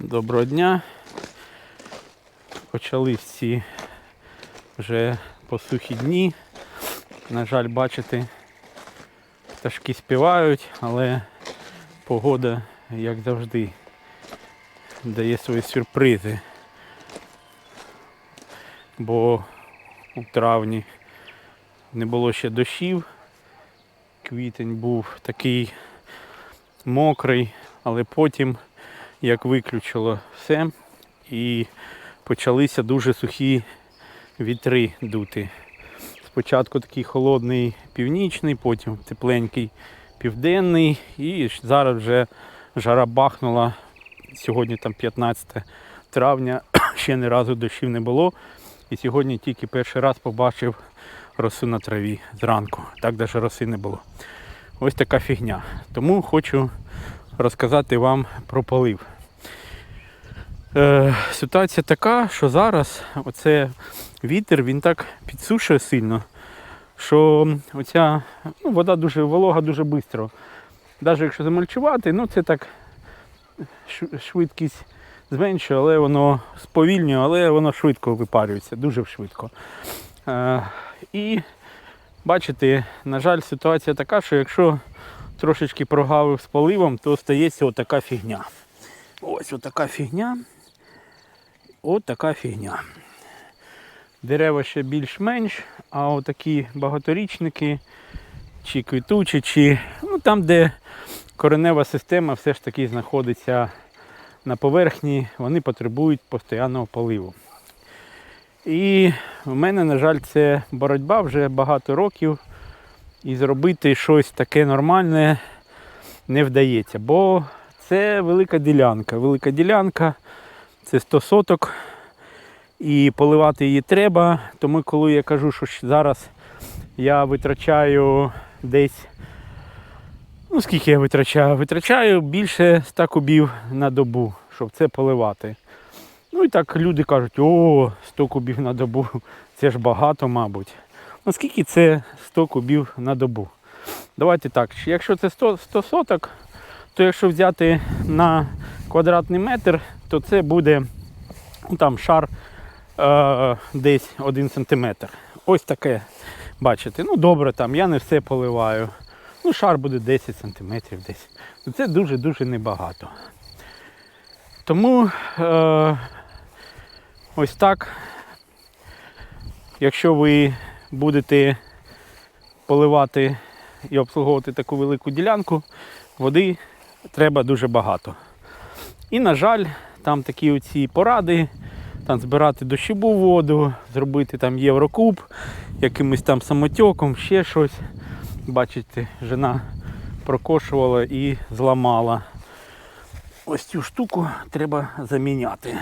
Доброго дня. Почались ці вже посухі дні. На жаль, бачите, пташки співають, але погода, як завжди, дає свої сюрпризи. Бо у травні не було ще дощів. Квітень був такий мокрий, але потім як виключило все і почалися дуже сухі вітри дути. Спочатку такий холодний північний, потім тепленький південний і зараз вже жара бахнула. Сьогодні там 15 травня, ще ні разу дощів не було. І сьогодні тільки перший раз побачив росу на траві зранку. Так навіть роси не було. Ось така фігня. Тому хочу розказати вам про полив. Е, ситуація така, що зараз оце вітер він так підсушує сильно, що оця ну, вода дуже волога дуже швидко. Навіть якщо замульчувати, ну це так швидкість зменшує, але воно сповільнює, але воно швидко випарюється, дуже швидко. Е, і бачите, на жаль, ситуація така, що якщо трошечки прогавив з поливом, то стається отака фігня. Ось отака фігня. От така фігня. Дерева ще більш-менш, а отакі багаторічники, чи квітучі, чи ну, там, де коренева система все ж таки знаходиться на поверхні, вони потребують постійного поливу. І в мене, на жаль, це боротьба вже багато років. І зробити щось таке нормальне не вдається, бо це велика ділянка. Велика ділянка це 100 соток. І поливати її треба. Тому коли я кажу, що зараз я витрачаю десь. Ну, скільки я витрачаю? Витрачаю більше 100 кубів на добу, щоб це поливати. Ну і так люди кажуть, о, 100 кубів на добу, це ж багато, мабуть. Ну скільки це 100 кубів на добу? Давайте так, якщо це 100, 100 соток, то якщо взяти на квадратний метр, то це буде ну, там шар е, десь 1 см. Ось таке, бачите. Ну добре, там я не все поливаю. Ну, шар буде 10 см десь. Ну, Це дуже-дуже небагато. Тому е, ось так. Якщо ви будете поливати і обслуговувати таку велику ділянку, води треба дуже багато. І, на жаль, там такі оці поради, там збирати дощову воду, зробити там єврокуб, якимось там самотьоком, ще щось. Бачите, жена прокошувала і зламала. Ось цю штуку треба заміняти.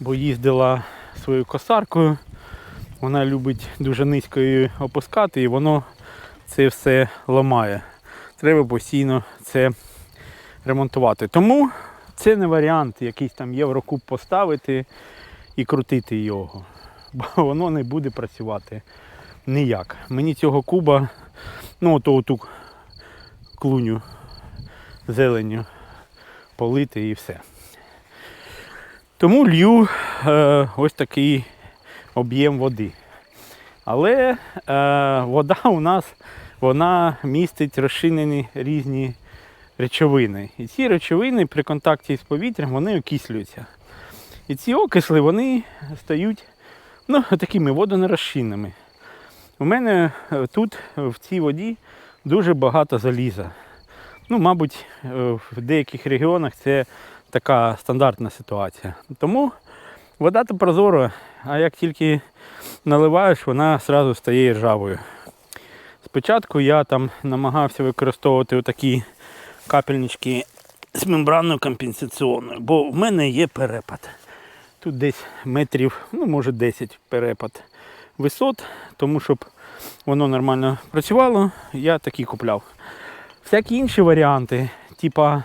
Бо їздила своєю косаркою, вона любить дуже низько її опускати і воно це все ламає. Треба постійно це ремонтувати. Тому це не варіант якийсь там єврокуб поставити і крутити його. Бо воно не буде працювати ніяк. Мені цього куба, ну ото оту клуню зеленю полити і все. Тому лью е, ось такий об'єм води. Але е, вода у нас вона містить розчинені різні речовини. І ці речовини при контакті з повітрям вони окислюються. І ці окисли вони стають ну, такими водонерозчинними. У мене е, тут в цій воді дуже багато заліза. Ну, мабуть, е, в деяких регіонах це така стандартна ситуація. Тому вода то прозора, а як тільки наливаєш, вона одразу стає ржавою. Спочатку я там намагався використовувати такі капельнички з мембраною компенсаційною, бо в мене є перепад. Тут десь метрів, ну може 10 перепад висот, тому щоб воно нормально працювало, я такі купляв. Всякі інші варіанти, типа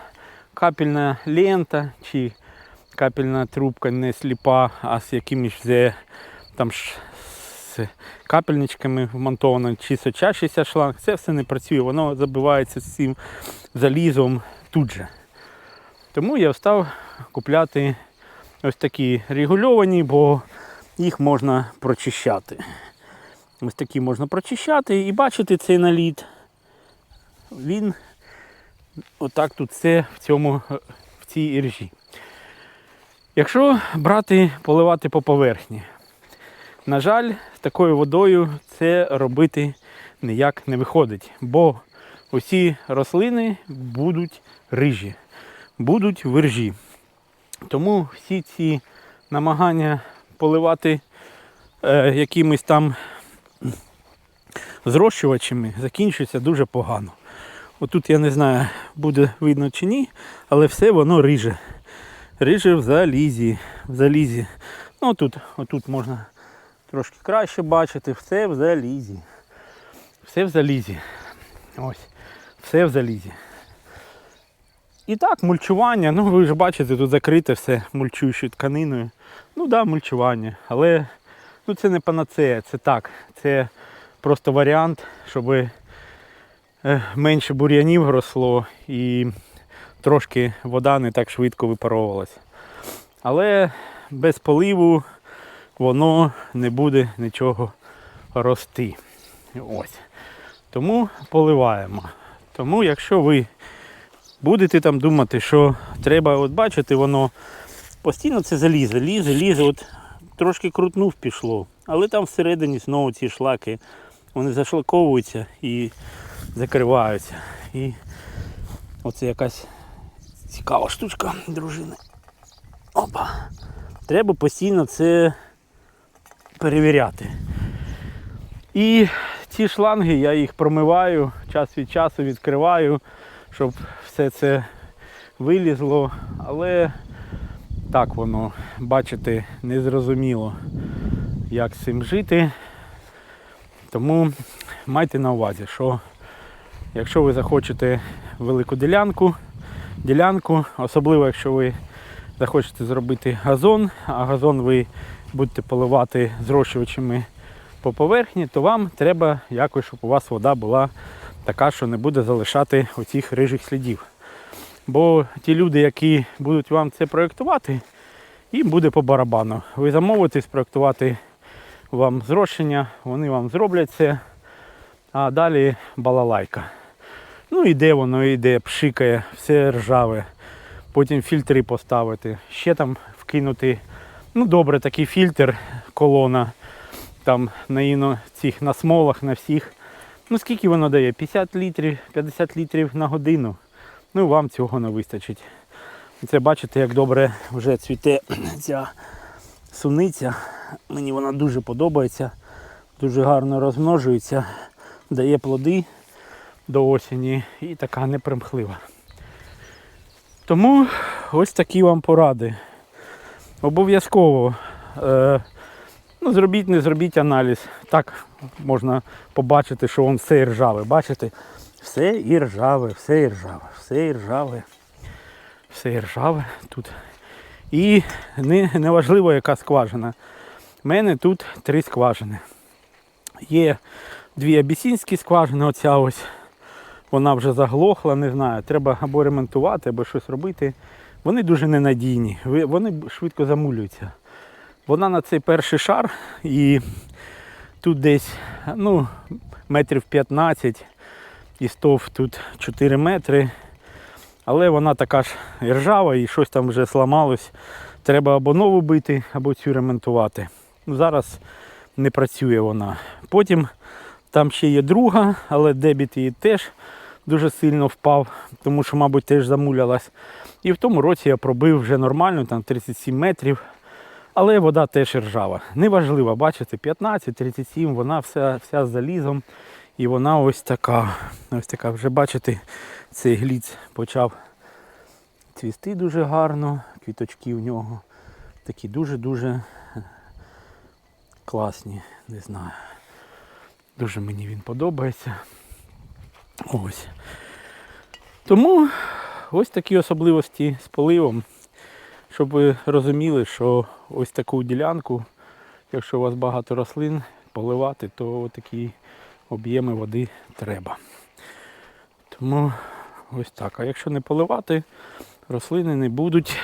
капельна лента чи капельна трубка не сліпа, а з якимось вже там ж з капельничками вмонтовано, чи сочащийся шланг, це все не працює, воно забивається з цим залізом тут же. Тому я став купляти ось такі регульовані, бо їх можна прочищати. Ось такі можна прочищати і бачити цей наліт. Він отак тут все в цьому в цій іржі. Якщо брати, поливати по поверхні, на жаль, такою водою це робити ніяк не виходить, бо усі рослини будуть рижі, будуть виржі. Тому всі ці намагання поливати е, якимись там зрощувачами закінчуються дуже погано. Отут я не знаю, буде видно чи ні, але все воно риже. Риже в залізі. В залізі. Ну тут, отут можна трошки краще бачити, все в залізі. Все в залізі. Ось. Все в залізі. І так, мульчування, ну ви ж бачите, тут закрите все мульчуючою тканиною. Ну так, да, мульчування. Але ну, це не панацея, це так. Це просто варіант, щоб е, менше бур'янів росло і трошки вода не так швидко випаровувалась. Але без поливу воно не буде нічого рости. Ось. Тому поливаємо. Тому якщо ви будете там думати, що треба, от бачите, воно постійно це залізе, лізе, лізе, от трошки крутнув пішло. Але там всередині знову ці шлаки, вони зашлаковуються і закриваються. І оце якась цікава штучка, дружини. Опа. Треба постійно це перевіряти. І ці шланги я їх промиваю, час від часу відкриваю, щоб все це вилізло. Але так воно, бачите, незрозуміло, як з цим жити. Тому майте на увазі, що якщо ви захочете велику ділянку, ділянку, особливо якщо ви захочете зробити газон, а газон ви будете поливати зрощувачами по поверхні, то вам треба якось, щоб у вас вода була така, що не буде залишати оцих рижих слідів. Бо ті люди, які будуть вам це проєктувати, їм буде по барабану. Ви замовите спроєктувати вам зрощення, вони вам зроблять це, а далі балалайка. Ну іде воно, іде, пшикає, все ржаве. Потім фільтри поставити, ще там вкинути. Ну добре, такий фільтр, колона там на іно, цих на смолах, на всіх. Ну скільки воно дає? 50 літрів, 50 літрів на годину. Ну вам цього не вистачить. Це бачите, як добре вже цвіте ця суниця. Мені вона дуже подобається, дуже гарно розмножується, дає плоди до осені і така непримхлива. Тому ось такі вам поради. Обов'язково е, ну, зробіть, не зробіть аналіз. Так можна побачити, що він все іржаве. Бачите? Все іржаве, все іржаве, все іржаве, все іржаве тут. І не, неважливо, яка скважина. У мене тут три скважини. Є дві абісінські скважини, оця ось. Вона вже заглохла, не знаю. Треба або ремонтувати, або щось робити. Вони дуже ненадійні, вони швидко замулюються. Вона на цей перший шар і тут десь ну, метрів 15 і стов тут 4 метри. Але вона така ж ржава і щось там вже сламалось. Треба або нову бити, або цю ремонтувати. Ну, зараз не працює вона. Потім там ще є друга, але дебіт її теж дуже сильно впав, тому що, мабуть, теж замулялась. І в тому році я пробив вже нормально, там 37 метрів. Але вода теж ржава. Неважливо, бачите, 15-37, вона вся, вся з залізом. І вона ось така. Ось така. Вже бачите, цей гліц почав цвісти дуже гарно. Квіточки в нього такі дуже-дуже класні, не знаю. Дуже мені він подобається. Ось. Тому ось такі особливості з поливом. Щоб ви розуміли, що ось таку ділянку, якщо у вас багато рослин, поливати, то такі об'єми води треба. Тому ось так. А якщо не поливати, рослини не будуть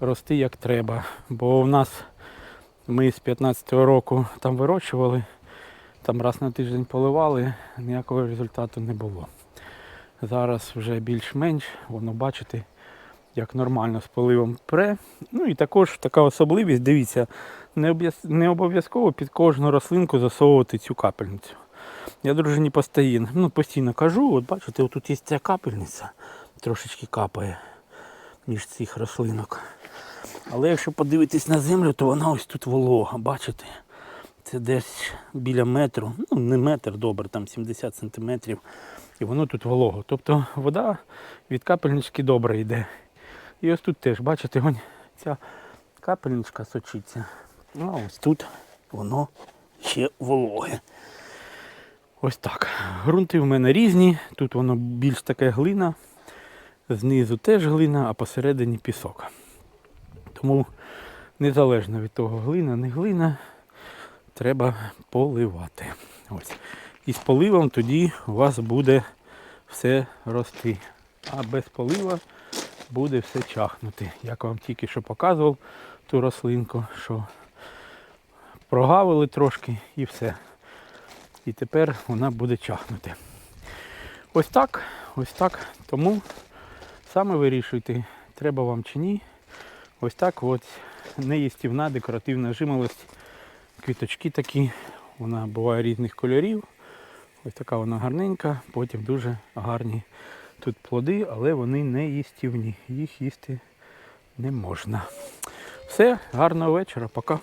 рости як треба. Бо в нас ми з 15-го року там вирощували, там раз на тиждень поливали, ніякого результату не було. Зараз вже більш-менш, воно бачите, як нормально з поливом пре. Ну і також така особливість, дивіться, не обов'язково під кожну рослинку засовувати цю капельницю. Я дружині постійно, ну, постійно кажу, от бачите, отут є ця капельниця, трошечки капає між цих рослинок. Але якщо подивитись на землю, то вона ось тут волога, бачите? Це десь біля метру, ну не метр, добре, там 70 сантиметрів. І воно тут волого. Тобто вода від капельнички добре йде. І ось тут теж, бачите, вон ця капельничка сочиться. А ось тут воно ще вологе. Ось так. Грунти в мене різні. Тут воно більш таке глина, знизу теж глина, а посередині пісок. Тому незалежно від того, глина, не глина, треба поливати. Ось. І з поливом тоді у вас буде все рости. А без полива буде все чахнути. Як вам тільки що показував ту рослинку, що прогавили трошки і все. І тепер вона буде чахнути. Ось так, ось так. Тому саме вирішуйте, треба вам чи ні. Ось так от неїстівна декоративна жимолость. Квіточки такі, вона буває різних кольорів. Ось така вона гарненька, потім дуже гарні тут плоди, але вони не їстівні. Їх їсти не можна. Все, гарного вечора, пока.